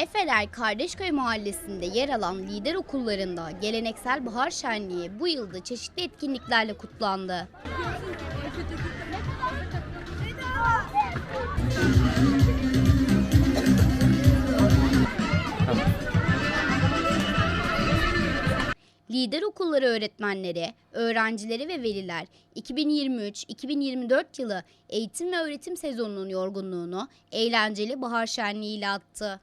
Efeler Kardeşköy Mahallesi'nde yer alan lider okullarında geleneksel bahar şenliği bu yılda çeşitli etkinliklerle kutlandı. Lider okulları öğretmenleri, öğrencileri ve veliler 2023-2024 yılı eğitim ve öğretim sezonunun yorgunluğunu eğlenceli bahar şenliğiyle attı.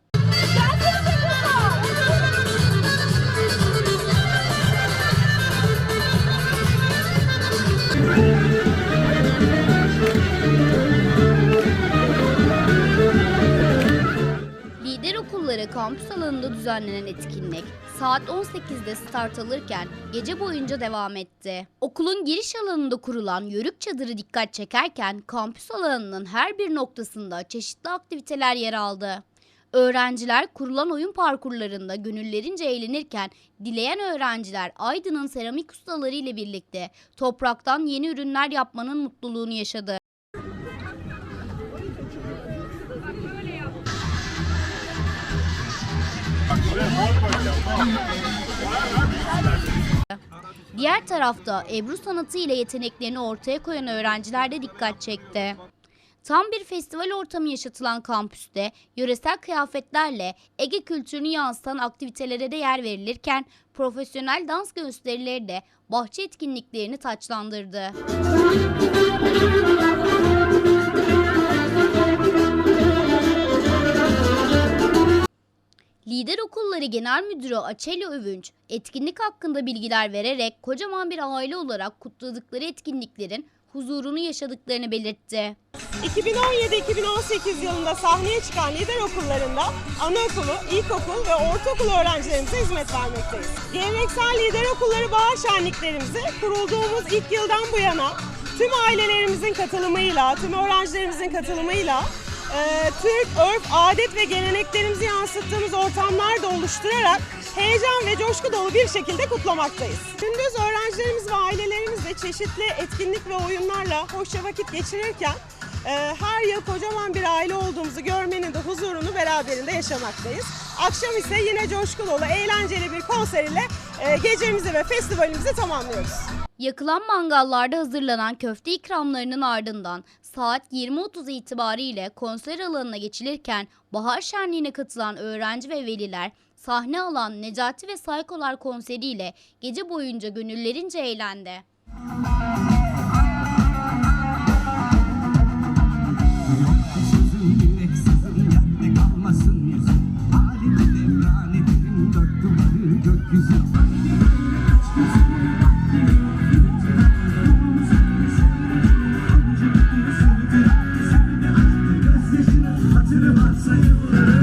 Lider okulları kampüs alanında düzenlenen etkinlik saat 18'de start alırken gece boyunca devam etti. Okulun giriş alanında kurulan yörük çadırı dikkat çekerken kampüs alanının her bir noktasında çeşitli aktiviteler yer aldı. Öğrenciler kurulan oyun parkurlarında gönüllerince eğlenirken dileyen öğrenciler Aydın'ın seramik ustaları ile birlikte topraktan yeni ürünler yapmanın mutluluğunu yaşadı. Diğer tarafta Ebru sanatı ile yeteneklerini ortaya koyan öğrenciler de dikkat çekti. Tam bir festival ortamı yaşatılan kampüste yöresel kıyafetlerle Ege kültürünü yansıtan aktivitelere de yer verilirken profesyonel dans gösterileri de bahçe etkinliklerini taçlandırdı. Lider Okulları Genel Müdürü Açelya Övünç, etkinlik hakkında bilgiler vererek kocaman bir aile olarak kutladıkları etkinliklerin huzurunu yaşadıklarını belirtti. 2017-2018 yılında sahneye çıkan lider okullarında anaokulu, ilkokul ve ortaokul öğrencilerimize hizmet vermekteyiz. Geleneksel lider okulları bahar şenliklerimizi kurulduğumuz ilk yıldan bu yana tüm ailelerimizin katılımıyla, tüm öğrencilerimizin katılımıyla e, Türk, örf, adet ve geleneklerimizi yansıttığımız ortamlar da oluşturarak heyecan ve coşku dolu bir şekilde kutlamaktayız. Gündüz öğrencilerimiz ve ailelerimizle çeşitli etkinlik ve oyunlarla hoşça vakit geçirirken e, her yıl kocaman bir aile olduğumuzu görmenin de huzurunu beraberinde yaşamaktayız. Akşam ise yine coşku dolu, eğlenceli bir konser ile e, gecemizi ve festivalimizi tamamlıyoruz. Yakılan mangallarda hazırlanan köfte ikramlarının ardından saat 20.30 itibariyle konser alanına geçilirken bahar şenliğine katılan öğrenci ve veliler sahne alan Necati ve Saykolar konseriyle gece boyunca gönüllerince eğlendi. Sözüm yüreksizim yerde kalmasın Senhor.